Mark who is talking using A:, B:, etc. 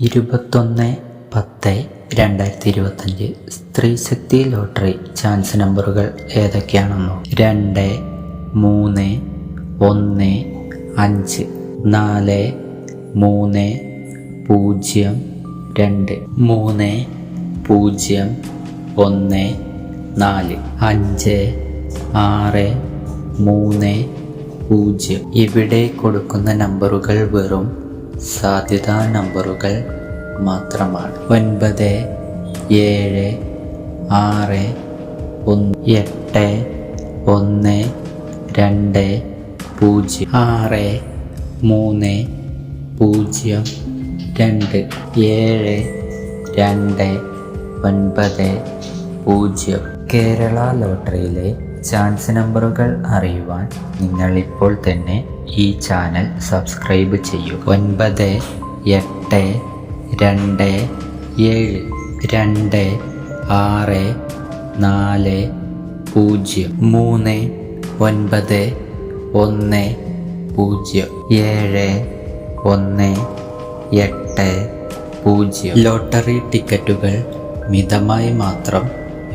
A: ഇരുപത്തൊന്ന് പത്ത് രണ്ടായിരത്തി ഇരുപത്തഞ്ച് സ്ത്രീ ശക്തി ലോട്ടറി ചാൻസ് നമ്പറുകൾ ഏതൊക്കെയാണെന്നോ? രണ്ട് മൂന്ന് ഒന്ന് അഞ്ച് നാല് മൂന്ന് പൂജ്യം രണ്ട് മൂന്ന് പൂജ്യം ഒന്ന് നാല് അഞ്ച് ആറ് മൂന്ന് പൂജ്യം. ഇവിടെ കൊടുക്കുന്ന നമ്പറുകൾ വെറും സാധ്യതാ നമ്പറുകൾ മാത്രമാണ്. ഒൻപത് ഏഴ് ആറ് ഒന്ന് എട്ട് ഒന്ന് രണ്ട് പൂജ്യം. ആറ് മൂന്ന് പൂജ്യം. രണ്ട് ഏഴ് രണ്ട് ഒൻപത് പൂജ്യം. കേരള ലോട്ടറിയിലെ ചാൻസ് നമ്പറുകൾ അറിയുവാൻ നിങ്ങൾ ഇപ്പോൾ തന്നെ ഈ ചാനൽ സബ്സ്ക്രൈബ് ചെയ്യൂ. ഒൻപത് എട്ട് രണ്ട് ഏഴ് രണ്ട് ആറ് നാല് പൂജ്യം മൂന്ന് ഒൻപത് ഒന്ന് പൂജ്യം ഏഴ് ഒന്ന് എട്ട് പൂജ്യം. ലോട്ടറി ടിക്കറ്റുകൾ മിതമായി മാത്രം